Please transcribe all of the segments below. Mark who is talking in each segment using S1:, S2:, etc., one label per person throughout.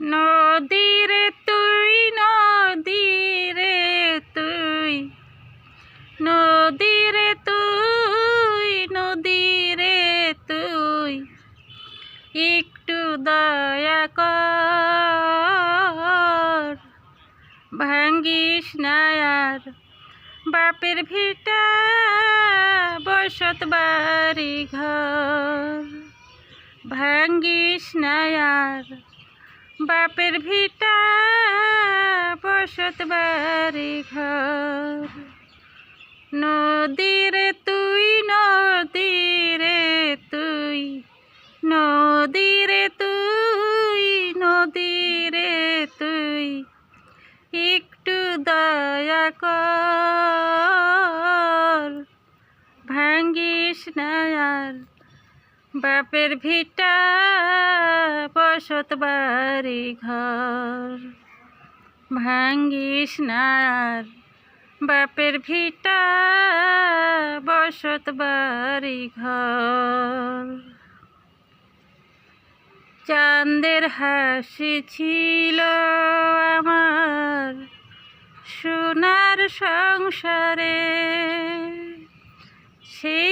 S1: নদীরে তুই নদীরে তুই। নদীরে তুই নদীরে তুই। একটু দয়া কর, ভাঙ্গিস নায়ার বাপের ভিটা বসত বাড়ি ঘর ভাঙ্গিস না আর। বাপের ভিটা বসত বাড়ি ঘর। নদীরে তুই নদীরে তুই নদীরে তুই নদীরে তুই। একটু দয়া কর, ভাঙ্গিস না আর বাপের ভিটা বসত বাড়ি ঘর। ভাঙ্গিস না আর। বাপের ভিটা বসত বাড়ি ঘর। চাঁদের হাসি ছিল আমার সোনার সংসারে। সেই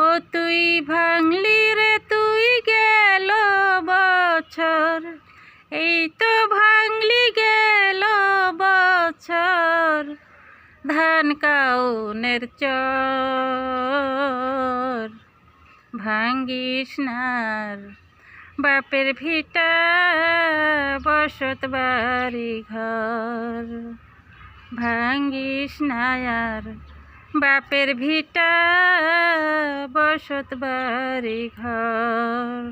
S1: ও তুই ভাঙলি রে, তুই গেল বছর। এই তো ভাঙলি গেল বছর, ধান কাউনের চর। ভাঙ্গিস নার বাপের ভিটা, বসত বাড়ি ঘর। ভাঙ্গিস নায়ার বাপের ভিটা বসত বাড়ি ঘর।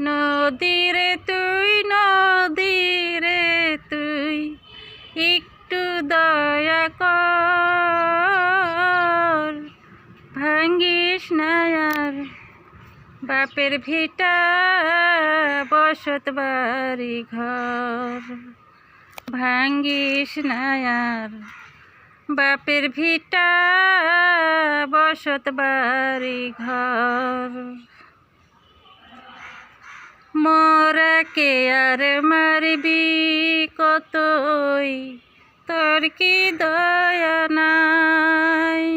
S1: নদীরে তুই নদীরে তুই, একটু দয়া কর। ভাঙ্গিস নায়ার বাপের ভিটা বসত বাড়ি ঘর। ভাঙ্গিস নায়ার বাপের ভিটা বসত বাড়ি ঘর। মরাকে আর মারবি কতই? তোর কি দয়া নাই?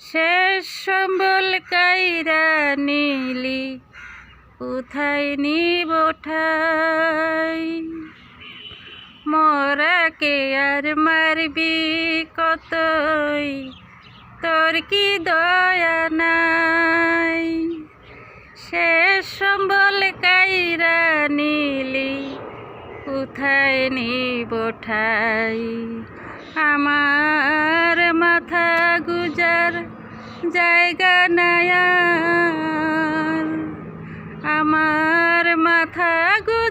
S1: শেষ সম্বল কাইরা নিলি, কোথায় নিব ঠাই? মরাকে আর মারবি কতই? তোর কি দয়া নাই? শেষ সম্বল কাইরা নিলি, কোথায় নিব আমার মাথা গুজার জায়গা নায়ার আমার মাথা গুজার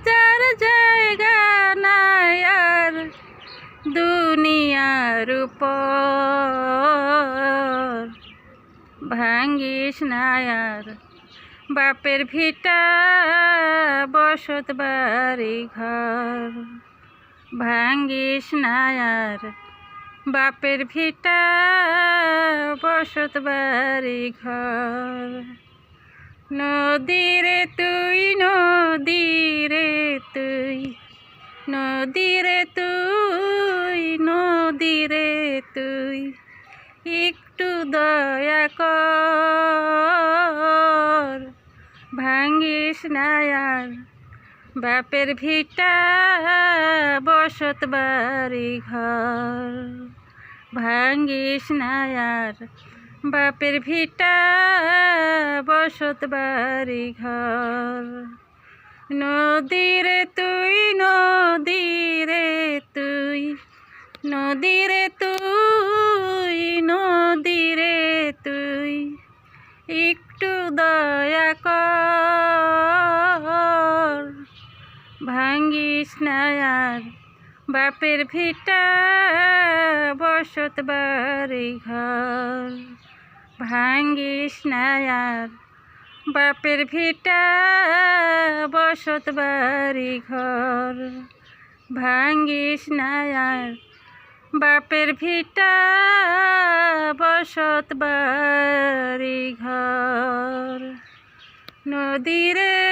S1: উপর। ভাঙ্গিস নায়ার বাপের ভিটা বসত বাড়ি ঘর। ভাঙ্গিস নায়ার বাপের ভিটা বসত বাড়ি ঘর। নদীরে তুই নদীরে নায়ার বাপের ভিটা বসত বাড়ি ঘর। ভাঙ্গিস নায়ার, বাপের ভিটা বসত বাড়ি ঘর। নদীরে তুই নদীরে তুই নদীরে তুই নদীরে তুই, একটু দয়া কর। ভাঙ্গিস না আর। বাপের ভিটা বসত বাড়ি ঘর। ভাঙ্গিস না আর। বাপের ভিটা বসত বাড়ি ঘর। ভাঙ্গিস না আর। বাপের ভিটা বসত বাড়ি ঘর। নদীরে